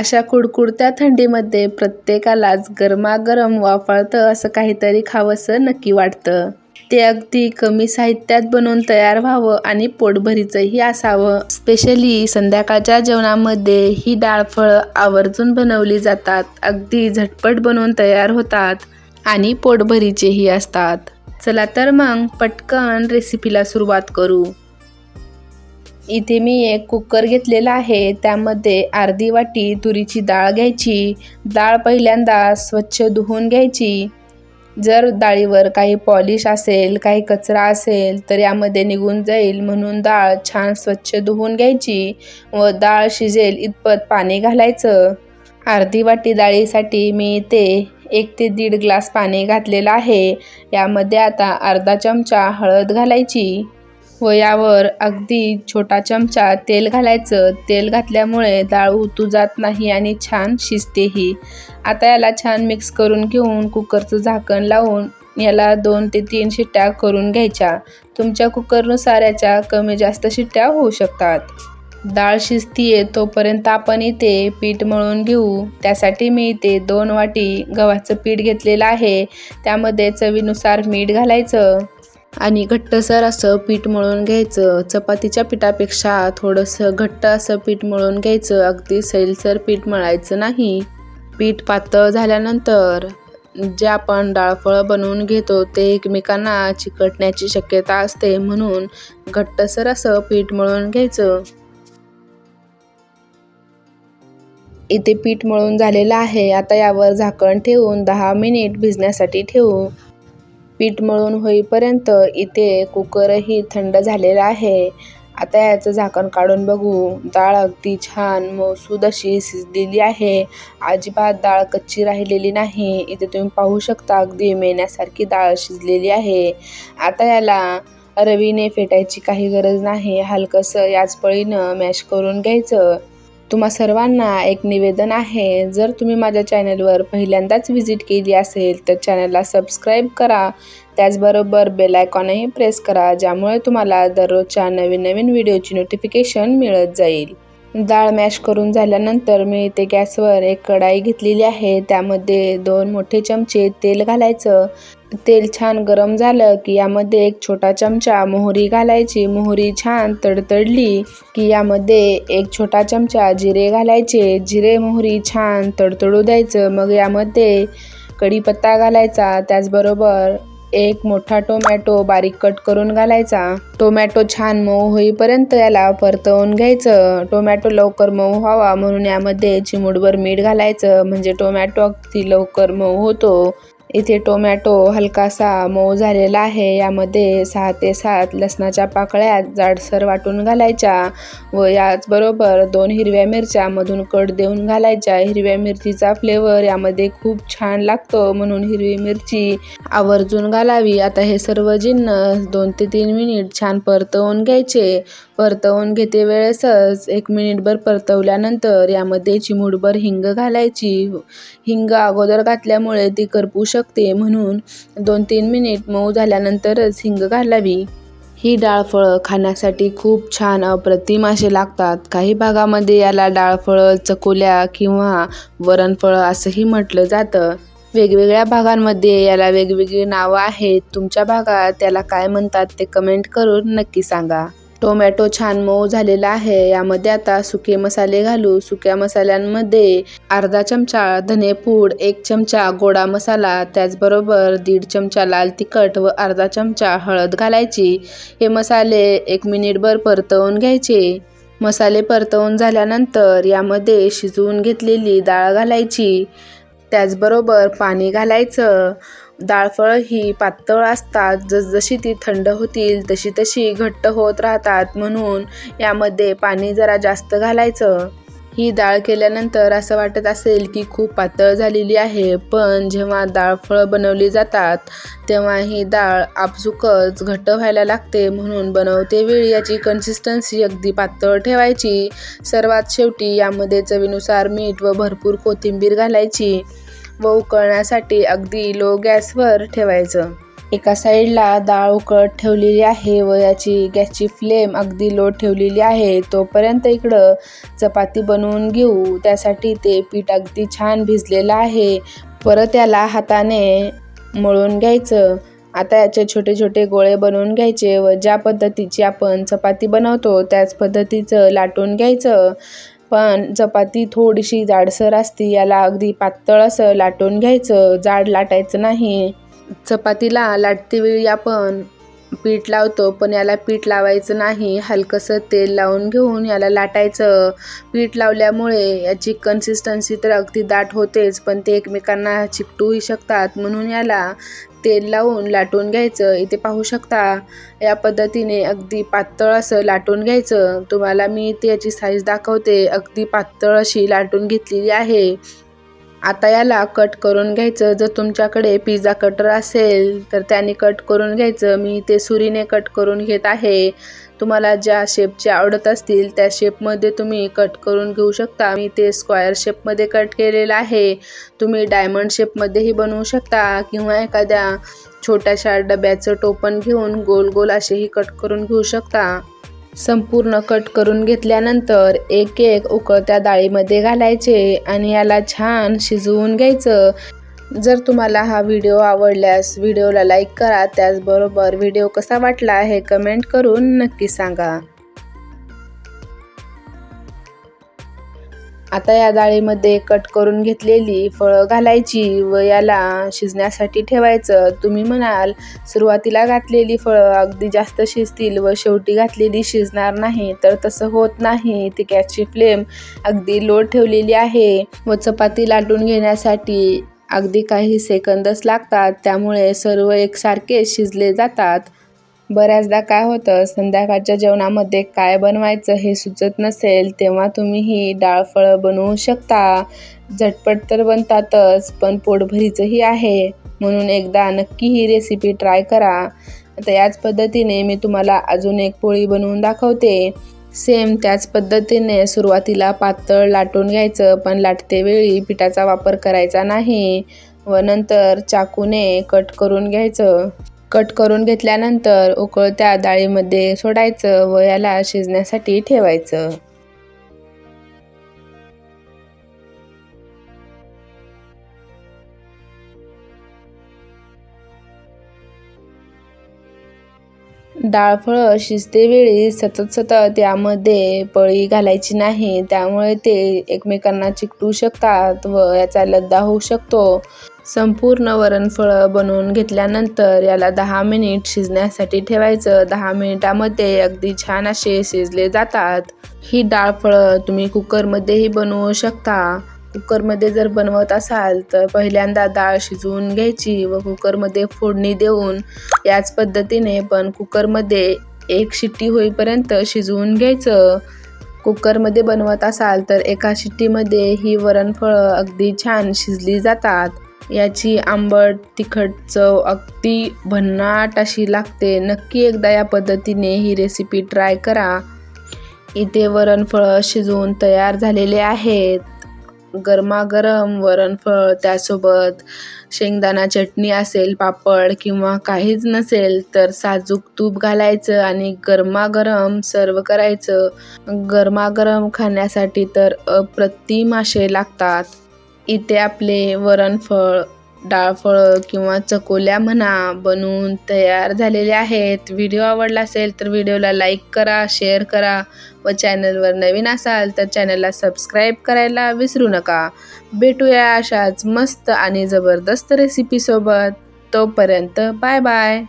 अशा कुडकुडत्या थंडीमध्ये प्रत्येकालाच गरमागरम वाफाळतं असं काहीतरी खावंसं नक्की वाटतं. ते अगदी कमी साहित्यात बनवून तयार व्हावं आणि पोटभरीचंही असावं. स्पेशली संध्याकाळच्या जेवणामध्ये ही डाळफळं आवर्जून बनवली जातात. अगदी झटपट बनवून तयार होतात आणि पोटभरीचेही असतात. चला तर मग पटकन रेसिपीला सुरुवात करू. इथे मी एक कुकर घेतलेला आहे. त्यामध्ये अर्धी वाटी तुरीची डाळ घ्यायची. डाळ पहिल्यांदा स्वच्छ धुवून घ्यायची. जर डाळीवर काही पॉलिश असेल काही कचरा असेल तर यामध्ये निघून जाईल. म्हणून डाळ छान स्वच्छ धुवून घ्यायची व डाळ शिजेल इतपत पाणी घालायचं. अर्धी वाटी डाळीसाठी मी ते एक ते दीड ग्लास पाणी घातलेलं आहे. यामध्ये आता अर्धा चमचा हळद घालायची. व यावर अगदी छोटा चमचा तेल घालायचं. तेल घातल्यामुळे डाळ उतू जात नाही आणि छान शिजतेही आता याला छान मिक्स करून घेऊन कुकरचं झाकण लावून याला दोन ते तीन शिट्ट्या करून घ्यायच्या. तुमच्या कुकरनुसार याच्या कमी जास्त शिट्ट्या होऊ शकतात. डाळ शिजतीये तोपर्यंत आपण इथे पीठ मळून घेऊ. त्यासाठी मी इथे दोन वाटी गव्हाचं पीठ घेतलेलं आहे. त्यामध्ये चवीनुसार मीठ घालायचं. आणि घट्टसर असं पीठ मळून घ्यायचं. चपातीच्या पिठापेक्षा थोडंसं घट्ट असं पीठ मळून घ्यायचं. अगदी सैलसर पीठ मळायचं नाही. पीठ पातळ झाल्यानंतर जे आपण डाळफळं बनवून घेतो ते एकमेकांना चिकटण्याची शक्यता असते म्हणून घट्टसर असं पीठ मळून घ्यायचं. इथे पीठ मळून झालेलं आहे. आता यावर झाकण ठेवून दहा मिनिट भिजण्यासाठी ठेवू. पीठ मळून होईपर्यंत इथे कुकरही थंड झालेला आहे. आता याचं झाकण काढून बघू. डाळ अगदी छान मसूद अशी शिजलेली आहे. अजिबात डाळ कच्ची राहिलेली नाही. इथे तुम्ही पाहू शकता अगदी मेण्यासारखी डाळ शिजलेली आहे. आता याला रवीने फेटायची काही गरज नाही. हलकंसं याच पळीनं मॅश करून घ्यायचं. तुम्हा सर्वांना एक निवेदन आहे. जर तुम्ही माझ्या चॅनलवर पहिल्यांदाच व्हिजिट केली असेल तर चॅनलला सबस्क्राईब करा. त्याचबरोबर बेल आयकॉनही प्रेस करा ज्यामुळे तुम्हाला दररोजच्या नवीन नवीन व्हिडिओची नोटिफिकेशन मिळत जाईल. डाळ मॅश करून झाल्यानंतर मी इथे गॅसवर एक कढाई घेतलेली आहे. त्यामध्ये दोन मोठे चमचे तेल घालायचं. तेल छान गरम झालं की यामध्ये एक छोटा चमचा मोहरी घालायची. मोहरी छान तडतडली की यामध्ये एक छोटा चमचा जिरे घालायचे. जिरे मोहरी छान तडतडू द्यायचं. मग यामध्ये कढीपत्ता घालायचा. त्याचबरोबर एक मोठा टोमॅटो बारीक कट करून घालायचा. टोमॅटो छान मऊ होईपर्यंत याला परतवून घ्यायचं. टोमॅटो लवकर मऊ व्हावा म्हणून यामध्ये चिमूटभर मीठ घालायचं. म्हणजे टोमॅटो अगदी लवकर मऊ होतो. इथे टोमॅटो हलकासा मऊ झालेला आहे. यामध्ये सहा ते सात लसणाच्या पाकळ्या जाडसर वाटून घालायच्या व याचबरोबर दोन हिरव्या मिरच्या मधून कट देऊन घालायच्या. हिरव्या मिरचीचा फ्लेवर यामध्ये खूप छान लागतो. म्हणून हिरवी मिरची आवर्जून घालावी. आता हे सर्व जिन्नस दोन ते तीन मिनिट छान परतवून घ्यायचे. परतवून घेते वेळेसच एक मिनिटभर परतवल्यानंतर यामध्ये चिमूटभर हिंग घालायची. हिंग अगोदर घातल्यामुळे ती करपू शकते म्हणून दोन तीन मिनिट मऊ झाल्यानंतरच हिंग घालावी. ही डाळफळं खाण्यासाठी खूप छान अप्रतिम असे लागतात. काही भागामध्ये याला डाळफळं चकोल्या किंवा वरणफळं असंही म्हटलं जातं. वेगवेगळ्या भागांमध्ये याला वेगवेगळी नावं आहेत. तुमच्या भागात त्याला काय म्हणतात ते कमेंट करून नक्की सांगा. टोमॅटो छान मऊ झालेला आहे. यामध्ये आता सुके मसाले घालू. सुक्या मसाल्यांमध्ये अर्धा चमचा धनेपूड एक चमचा गोडा मसाला त्याचबरोबर दीड चमचा लाल तिखट व अर्धा चमचा हळद घालायची. हे मसाले एक मिनिटभर परतवून घ्यायचे. मसाले परतवून झाल्यानंतर यामध्ये शिजवून घेतलेली डाळ घालायची. त्याचबरोबर पाणी घालायचं. डाळफळं ही पातळ असतात. जसजशी ती थंड होतील तशी तशी घट्ट होत राहतात. म्हणून यामध्ये पाणी जरा जास्त घालायचं. ही डाळ केल्यानंतर असं वाटत असेल की खूप पातळ झालेली आहे पण जेव्हा डाळफळं बनवली जातात तेव्हा ही डाळ आपसुकच घट्ट व्हायला लागते. म्हणून बनवते वेळी याची कन्सिस्टन्सी अगदी पातळ ठेवायची. सर्वात शेवटी यामध्ये चवीनुसार मीठ व भरपूर कोथिंबीर घालायची व उकळण्यासाठी अगदी लो गॅसवर ठेवायचं. एका साईडला डाळ उकळत ठेवलेली आहे व याची गॅसची फ्लेम अगदी लो ठेवलेली आहे. तोपर्यंत इकडं चपाती बनवून घेऊ. त्यासाठी ते पीठ अगदी छान भिजलेलं आहे. परत याला हाताने मळून घ्यायचं. आता याचे छोटे छोटे गोळे बनवून घ्यायचे व ज्या पद्धतीची आपण चपाती बनवतो त्याच पद्धतीचं लाटून घ्यायचं. पण चपाती थोडीशी जाडसर असती याला अगदी पातळ असं लाटून घ्यायचं. जाड लाटायचं नाही. चपातीला लाटते वेळी आपण पीठ लावतो पण याला पीठ लावायचं नाही. हलकंसं तेल लावून घेऊन याला लाटायचं. पीठ लावल्यामुळे याची कन्सिस्टन्सी तर अगदी दाट होतेच पण ते एकमेकांना चिकटूही शकतात. म्हणून याला तेल लावून लाटून घ्यायचं. इथे पाहू शकता या पद्धतीने अगदी पातळ असं लाटून घ्यायचं. तुम्हाला मी इथे याची साईज दाखवते. अगदी पातळ अशी लाटून घेतलेली आहे. आता याला कट करून घ्यायचं. जर तुमच्याकडे पिझ्झा कटर असेल तर त्याने कट करून घ्यायचं. मी ते सुरीने कट करून घेत आहे. तुम्हाला ज्या शेपचे आवडत असतील त्या शेपमध्ये तुम्ही कट करून घेऊ शकता. मी ते स्क्वायर शेपमध्ये कट केलेलं आहे. तुम्ही डायमंड शेपमध्येही बनवू शकता किंवा एखाद्या छोट्याशा डब्याचं टोपण घेऊन गोल गोल असेही कट करून घेऊ शकता. संपूर्ण कट करून घेतल्यानंतर एक एक उकळत्या डाळीमध्ये घालायचे आणि याला छान शिजवून घ्यायचं. जर तुम्हाला हा व्हिडिओ आवडल्यास व्हिडिओला लाईक करा त्याचबरोबर व्हिडिओ कसा वाटला हे कमेंट करून नक्की सांगा. आता या डाळीमध्ये कट करून घेतलेली फळं घालायची व याला शिजण्यासाठी ठेवायचं. तुम्ही म्हणाल सुरुवातीला घातलेली फळं अगदी जास्त शिजतील व शेवटी घातलेली शिजणार नाही तर तसं होत नाही. ती गॅसची फ्लेम अगदी लो ठेवलेली आहे व चपाती लाटून घेण्यासाठी अगदी काही सेकंदच लागतात. त्यामुळे सर्व एकसारखे शिजले जातात. बऱ्याचदा काय होतं संध्याकाळच्या जेवणामध्ये काय बनवायचं हे सुचत नसेल तेव्हा तुम्ही ही डाळ फळं बनवू शकता. झटपट तर बनतातच पण पोटभरीचंही आहे. म्हणून एकदा नक्की ही रेसिपी ट्राय करा. आता याच पद्धतीने मी तुम्हाला अजून एक पोळी बनवून दाखवते. सेम त्याच पद्धतीने सुरुवातीला पातळ लाटून घ्यायचं पण लाटतेवेळी पिठाचा वापर करायचा नाही. व नंतर चाकूने कट करून घ्यायचं. कट करून घेतल्यानंतर उकळत्या डाळीमध्ये सोडायचं व याला शिजण्यासाठी ठेवायचं. डाळफळं शिजतेवेळी सतत सतत यामध्ये पळी घालायची नाही. त्यामुळे ते एकमेकांना चिकटू शकतात व याचा लद्दा होऊ शकतो. संपूर्ण वरणफळं बनवून घेतल्यानंतर याला दहा मिनिट शिजण्यासाठी ठेवायचं. दहा मिनिटामध्ये अगदी छान असे शिजले जातात. ही डाळफळं तुम्ही कुकरमध्येही बनवू शकता. कुकरमध्ये जर बनवत असाल तर पहिल्यांदा डाळ शिजवून घ्यायची व कुकरमध्ये फोडणी देऊन याच पद्धतीने पण कुकरमध्ये एक शिट्टी होईपर्यंत शिजवून घ्यायचं. कुकरमध्ये बनवत असाल तर एका शिट्टीमध्ये ही वरणफळं अगदी छान शिजली जातात. याची आंबट तिखट चव अगदी भन्नाट अशी लागते. नक्की एकदा या पद्धतीने ही रेसिपी ट्राय करा. इथे वरणफळं शिजवून तयार झालेले आहेत. गरमागरम वरणफळ त्यासोबत शेंगदाणा चटणी असेल पापड किंवा काहीच नसेल तर साजूक तूप घालायचं आणि गरमागरम सर्व करायचं. गरमागरम खाण्यासाठी तर अप्रतिम असे लागतात. इथे आपले वरणफळ डाळफळं किंवा चकोल्या म्हणा बनवून तयार झालेले आहेत. व्हिडिओ आवडला असेल तर व्हिडिओला लाईक करा शेअर करा व चॅनलवर नवीन असाल तर चॅनलला सबस्क्राईब करायला विसरू नका. भेटूया अशाच मस्त आणि जबरदस्त रेसिपीसोबत तोपर्यंत बाय बाय.